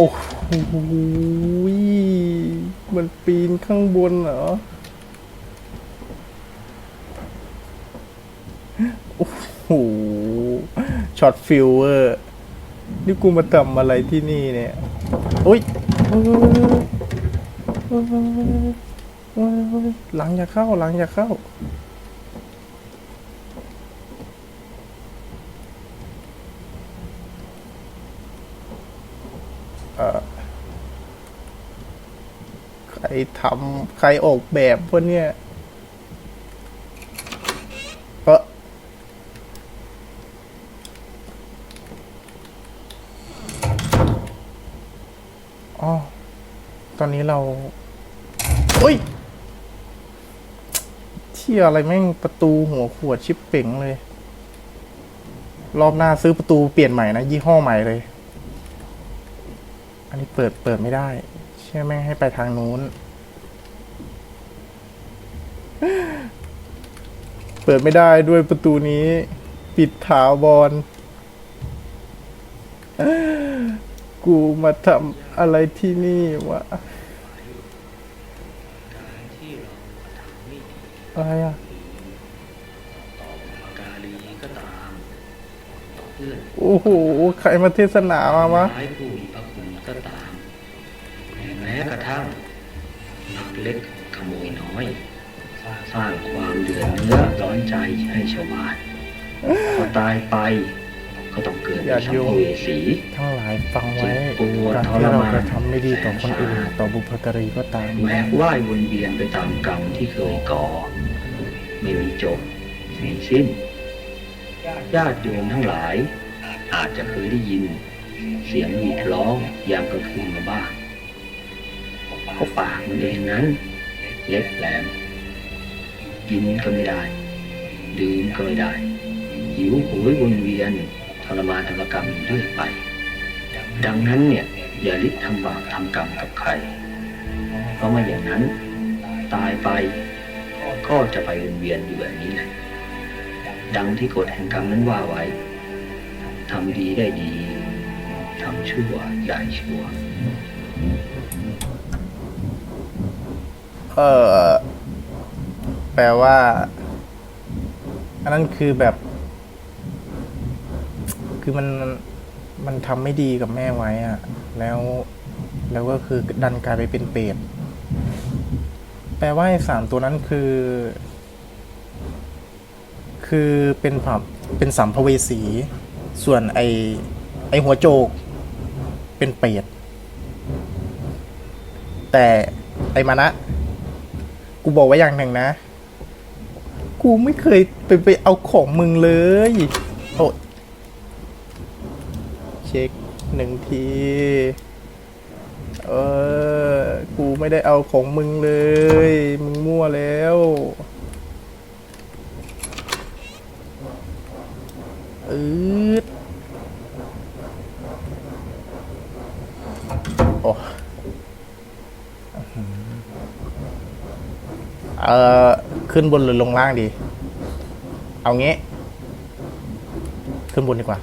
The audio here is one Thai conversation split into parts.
โอ้โหมันปีนข้างบนเหรอโอ้โหช็อตฟิลเวอร์นี่กูมาทำอะไรที่นี่เนี่ยโอ้ยเฮ้ยหลังอย่าเข้าหลังอย่าเข้า เอ่อ ใคร ทำใครออกแบบพวกเนี้ยเอออ๋อ ตอนนี้เราอุ้ยเที่ยอะไรแม่งประตูหัวขวดชิปเป่งเลย รอบหน้าซื้อประตูเปลี่ยนใหม่นะ ยี่ห้อใหม่เลย อันนี้เปิดเปิดไม่ได้ เชื่อแม่งให้ไปทางนู้น เปิดไม่ได้ด้วยประตูนี้ ปิดถาวรกูมาทำอะไรที่นี่วะอะไรอะโอ้โห ใครมาเทศนามาวะร้ผู้มีพระคุณก็ตามแม้กระทั่งนักเล็กขโมยน้อย สร้างความเดือดเนื้อร้อนใจให้ชาวบ้านพอตายไป ก็ต้องเกิดเป็นสัมภเวสีทั้งหลายฟังไว้เจ็บปวดการทที่รเรามานกระทำไม่ดีต่อคนอื่นแสนสาหัสต่อบุพการีก็ตามแหวกว่ายวนเวียนไปตามกรรมที่เคยก่อ ไม่มีจบไม่มีสิ้นญาติโยมทั้งหลาย อาจจะเคยได้ยิน เสียงหวีดร้องยามกลางคืนมาบ้างเพราะปากมันเองนั้น เล็กแหลม กินก็ไม่ได้ ดื่มก็ไม่ได้ หิวโหยวนเวียนทรมานทรกรรมอยู่เรื่อยไป ดังนั้นเนี่ยอย่าลิทำบาปทำกรรมกับใคร เพราะไม่อย่างนั้น ตายไปก็จะไปวนเวียนอยู่แบบนี้แหละดังที่กฎแห่งกรรมนั้นว่าไว้ทำดีได้ดีทำชั่วอย่าชั่วเออ แปลว่า อันนั้นคือแบบ คือมันมันทำไม่ดีกับแม่ไว้อะแล้วแล้วก็คือดันกลายไปเป็นเปรตแปลว่าไอ้สามตัวนั้นคือ คือเป็นแบบเป็นสัมภเวสี ส่วนไอไอหัวโจก เป็นเปรตแต่ไอมานะ กูบอกไว้อย่างหนึ่งนะ กูไม่เคยไปไปเอาของมึงเลย โอ้เช็คหนึ่งที เออ กูไม่ได้เอาของมึงเลย มึงมั่วแล้วอืดโอ้เอ่อ ขึ้นบนหรือลงล่างดี เอางี้ ขึ้นบนดีกว่า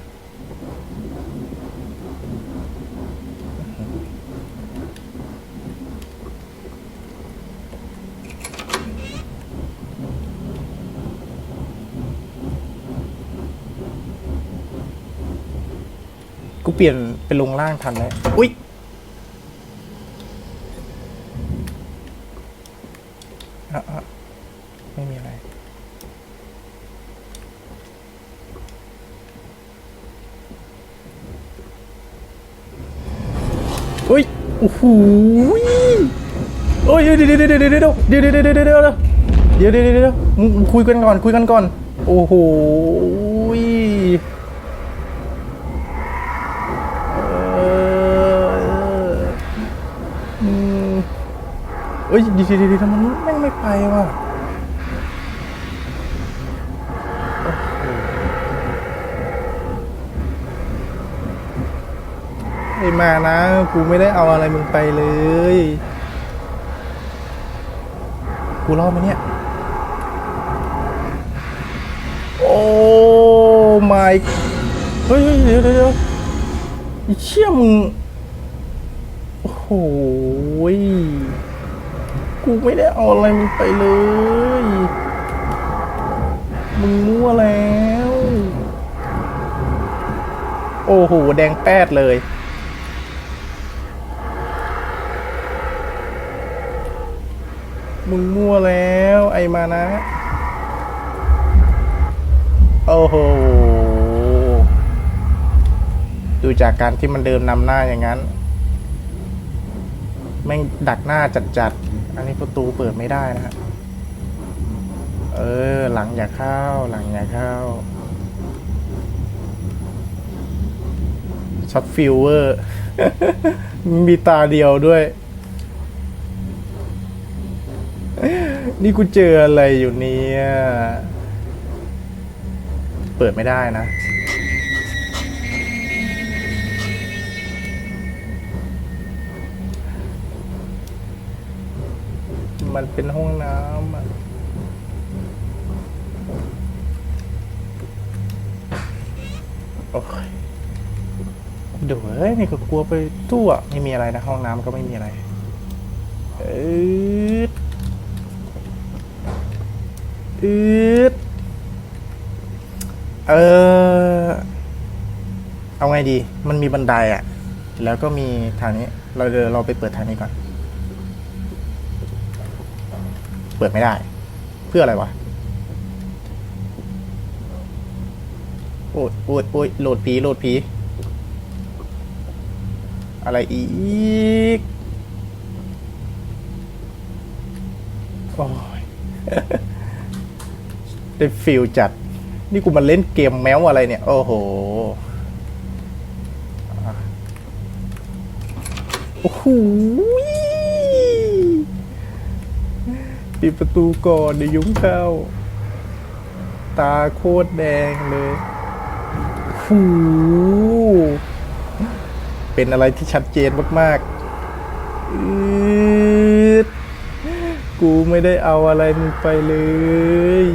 กูเปลี่ยนเป็นลงล่างทันเลยอุ๊ย อะอะไม่มีอะไร อุ้ย โอ้โหยโอ้ยเดี๋ยวเดี๋ยวเดี๋ยวเดี๋ยวเดี๋ยวเดี๋ยวเดี๋ยวเดี๋ยวเดี๋ยวเดี๋ยวเดี๋ยวเดี๋ยวเดี๋ยวเดี๋ยวมึงมึงคุยกันก่อนคุยกันก่อน โอ้โหเอ้ยดีดีดีทำไมมันแม่งไม่ไปวะ ไอ้มานะกูไม่ได้เอาอะไรมึงไปเลย กูรอดไหมเนี่ย โอ้ my เฮ้ยเฮ้ยเดี๋ยวเดี๋ยวอีเชี่ยมึงโอ้โหกูไม่ได้เอาอะไรมึงไปเลย มึงมั่วแล้ว โอ้โห แดงแปดเลย มึงมั่วแล้วไอ้มานะ โอ้โห ดูจากการที่มันเดินนำหน้าอย่างนั้น แม่งดักหน้าจัดๆ อันนี้ประตูเปิดไม่ได้นะฮะ เออ หลังอย่าเข้า หลังอย่าเข้าช็อตฟิลเวอร์ มีตาเดียวด้วย นี่กูเจออะไรอยู่เนี่ย เปิดไม่ได้นะ มันเป็นห้องน้ำอะโอ้ยเดี๋ยวเอ้ยนี่ก็กลัวไปทั่วไม่มีอะไรนะ ห้องน้ำก็ไม่มีอะไร เอด อืดเออ เอาไงดี มันมีบันไดอะแล้วก็มีทางนี้ เราเดินเราไปเปิดทางนี้ก่อน เปิดไม่ได้ เพื่ออะไรวะ โอ้ยโอ้ยโอ้ยโหลดผี โหลดผี อะไรอีก โอ้ย ได้ฟิลจัด นี่กูมาเล่นเกมแมวอะไรเนี่ย โอ้โหโอ้โหปิดประตูก่อนเดี๋ยวยุ้งเข้า ตาโคตรแดงเลยหูเป็นอะไรที่ชัดเจนมากๆกูไม่ได้เอาอะไรมึงไปเลย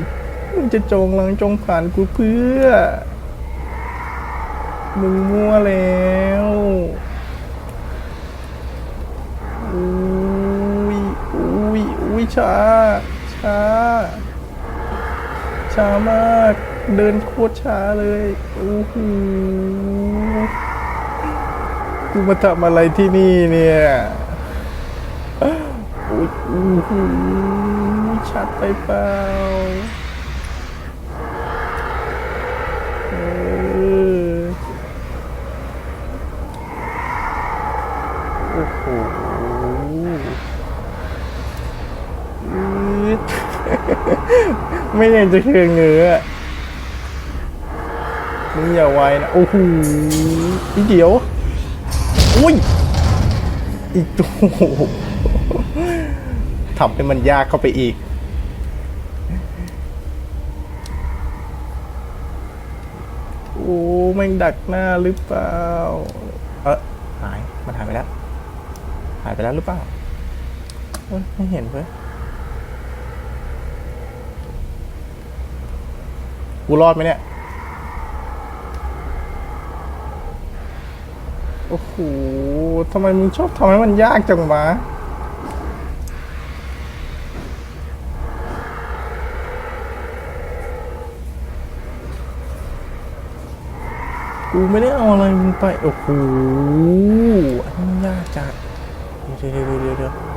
มึงจะจงลังจงผ่านกูเพื่อ มึงมั่วแล้วอุ้ยอุ้ยอุ้ยช้า ช้า ช้ามาก เดินโคตรช้าเลยโอ้โหกูมาทำอะไรที่นี่เนี่ยโอ้ยโอ้โหชัดไปเปล่าเออโอ้โหอืด ไม่เยังจะเคืองเงื้อมึงอย่าไวนะ โอ้โหอีเดียว อุ้ย อีกโอ้โหทำให้มันยากเข้าไปอีก โอ้แม่งดักหน้าหรือเปล่า เออหาย มันหายไปแล้ว หายไปแล้วหรือเปล่า ไม่เห็นเว้ย กูรอดไหมเนี่ย โอ้โหทำไมมึงชอบทำให้มันยากจังวะกูไม่ได้เอาอะไรมึงไป โอ้โหอันยากจัดเดี๋ยวเดี๋ยวเดี๋ยว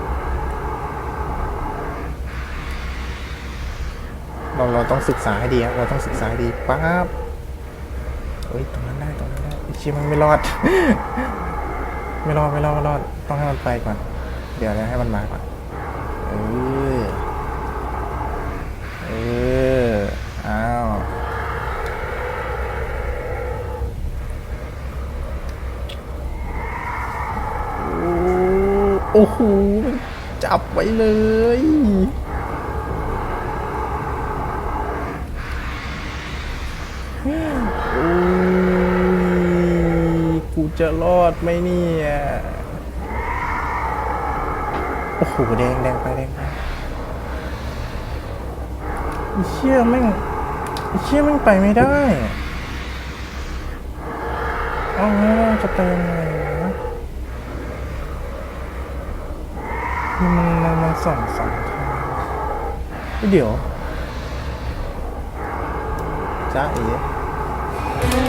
เราเราต้องศึกษาให้ดีครับเราต้องศึกษาดีปั๊บเฮ้ยตรงนั้นได้ตรงนั้นได้ไอ้เชี่ยมันไม่รอด ไม่รอดไม่รอดรอดต้องให้มันไปก่อน เดี๋ยวนะให้มันมาก่อนเออเอออ้าวโอ้โหจับไว้เลย โอ้ย กู จะรอดไหมเนี่ยโอ้โหแดงแดงไปแดงไปเชี่ยแม่งเชี่ยแม่งไปไม่ได้เอาแล้วจะไปยังไงวะมันมันมันส่องสองทางเฮ้ยเดี๋ยวจ้าเอ๋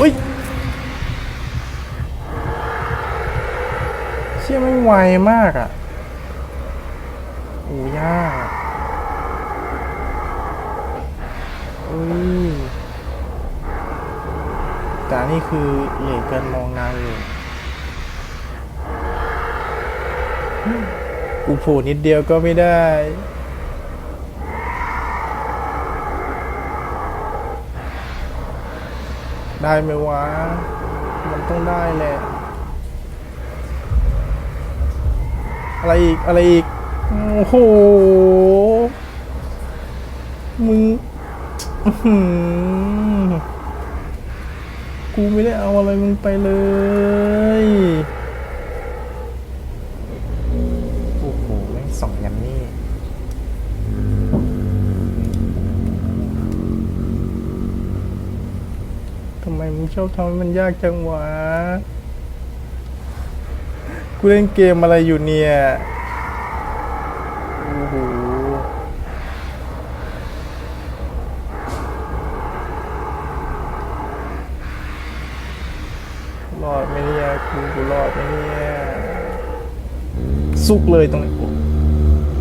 อุ้ย เชี่ยไม่ไวมากอะโอ้ยากอะอุ้ยแต่นี่คือเหลือเกินมองนานอยู่กูโผล่นิดเดียวก็ไม่ได้ได้ไหมวะ มันต้องได้แหละ อะไรอีก อะไรอีก โอ้โห มึงอื้อหือกูไม่ได้เอาอะไรมึงไปเลย โอ้โหแม่งสองยันนี่ ทำไมมึงชอบทำให้มันยากจังวะ กูเล่นเกมอะไรอยู่เนี่ย โอ้โห รอดไหมเนี่ยกูกูรอดไหมเนี่ย สุกเลยตรงนี้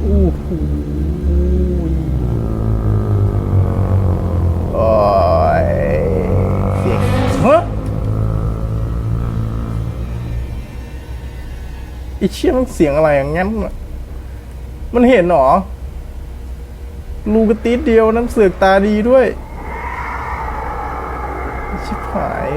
โอ้โหโอ้ อีเชี่ยมันเสียงอะไรอย่างงั้นมันเห็นเหรอรูกระติดเดียวน้ำเสือกตาดีด้วยชิบหาย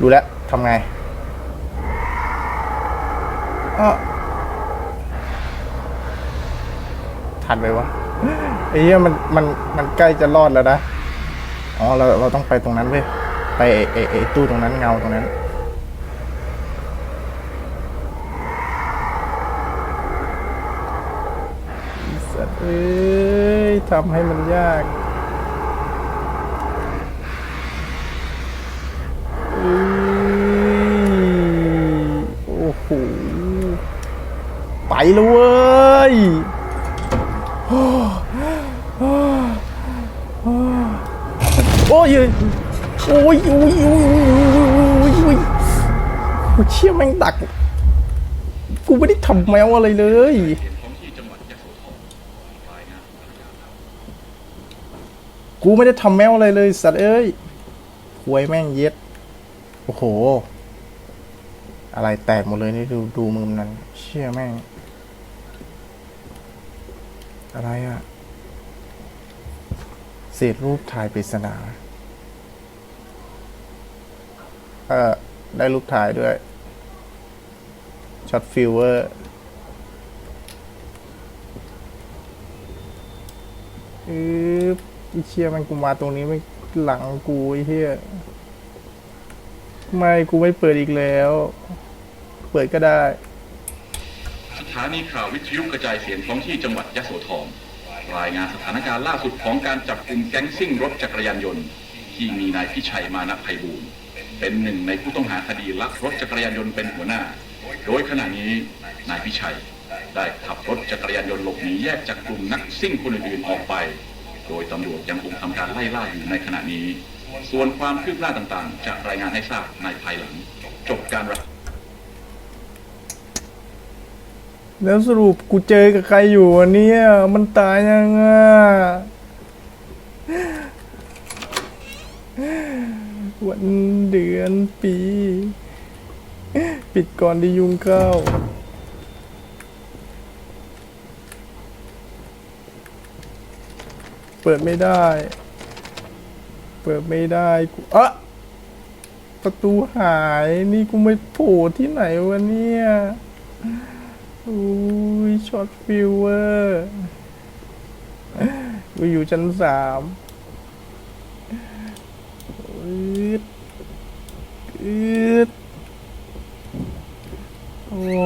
ดูแล้วทำไงอ้อ ทันไปวะไอ้เหี้ยมันมันมันใกล้จะรอดแล้วนะอ๋อเราเราต้องไปตรงนั้นเว้ยไปไอ้ไอ้ไอตู้ตรงนั้นเงาตรงนั้นสัตว์เอ้ยทำให้มันยากโอ้โหไปแล้วเว้ย เชี่ยแม่งดัก กูไม่ได้ทำแมวอะไรเลย กูไม่ได้ทำแมวอะไรเลย สัตว์เอ้ยหวยแม่งเย็ด โอ้โห อะไรแตกหมดเลยนี่ดูดูมุมนั้น เชี่ยแม่ง อะไรอะเศษรูปถ่ายปริศนา เออ ได้รูปถ่ายด้วย ช็อตฟิลเวอร์อือไอเชียมันกูมาตรงนี้ไม่หลังกูไอ้เหี้ยไม่กูไม่เปิดอีกแล้ว เปิดก็ได้ สถานีข่าววิทยุกระจายเสียงท้องที่จังหวัดยะโสธรรายงานสถานการณ์ล่าสุดของการจับกลุ่มแก๊งซิ่งรถจักรยานยนต์ ที่มีนายพิชัยมานะไพบูลย์เป็นหนึ่งในผู้ต้องหาคดีลักรถจักรยานยนต์เป็นหัวหน้า โดยขณะนี้นายพิชัยได้ขับรถจักรยานยนต์หลบหนีแยกจากกลุ่มนักซิ่งคนอื่นๆออกไป โดยตำรวจยังคงทำการไล่ล่าอยู่ในขณะนี้ ส่วนความคืบหน้าต่างๆ จะรายงานให้ทราบในภายหลัง จบการรับแล้วสรุปกูเจอกับใครอยู่วะเนี่ยมันตายยังอะวันเดือนปี ปิดก่อนที่ยุงเข้า เปิดไม่ได้ เปิดไม่ได้กูอะประตูหายนี่กูไม่โผล่ที่ไหนวะเนี่ยอุ้ยช็อตฟิวเวอร์กูอยู่ชั้นสามอืดอืด โอ้